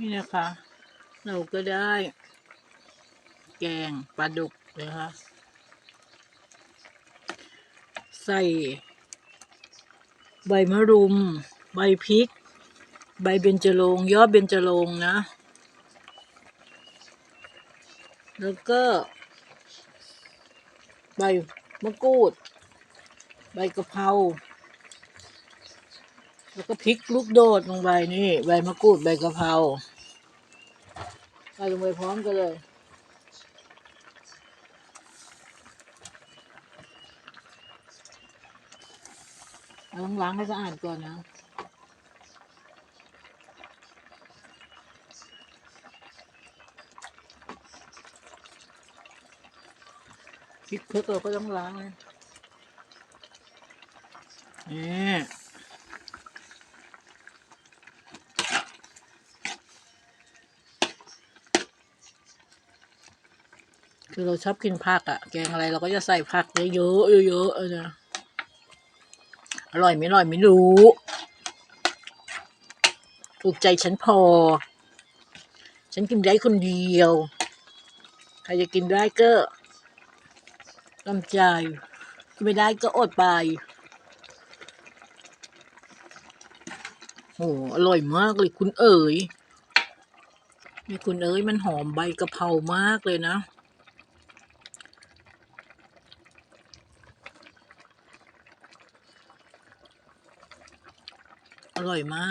นี่นะคะ เราก็ได้ แกงปลาดุกนะคะ ใส่ ใบมะรุม ใบพริก ใบเบญจรงยอดเบญจรงนะ แล้วก็ ใบมะกรูด ใบกะเพรา แล้วก็พริกลูกโดดลงไปนี่ใบมะกรูดใบกะเพราใส่ลงไปพร้อมกันเลยเราต้องล้างให้สะอาดก่อนนะพริกเพิกเราก็ต้องล้างเลยนี่ คือเราชอบกินผักอะ่ะ แกงอะไรเราก็จะใส่ผักเยอะๆเยอะๆเออนะอร่อยไม่อร่อยไม่รู้ ถูกใจฉันพอ ฉันกินได้คนเดียว ใครจะกินได้ก็กำใจไม่ได้ก็อดไปโหอร่อยมากเลยคุณเอ๋ยนี่คุณเอ๋ยมันหอมใบกะเพรามากเลยนะ อร่อยมาก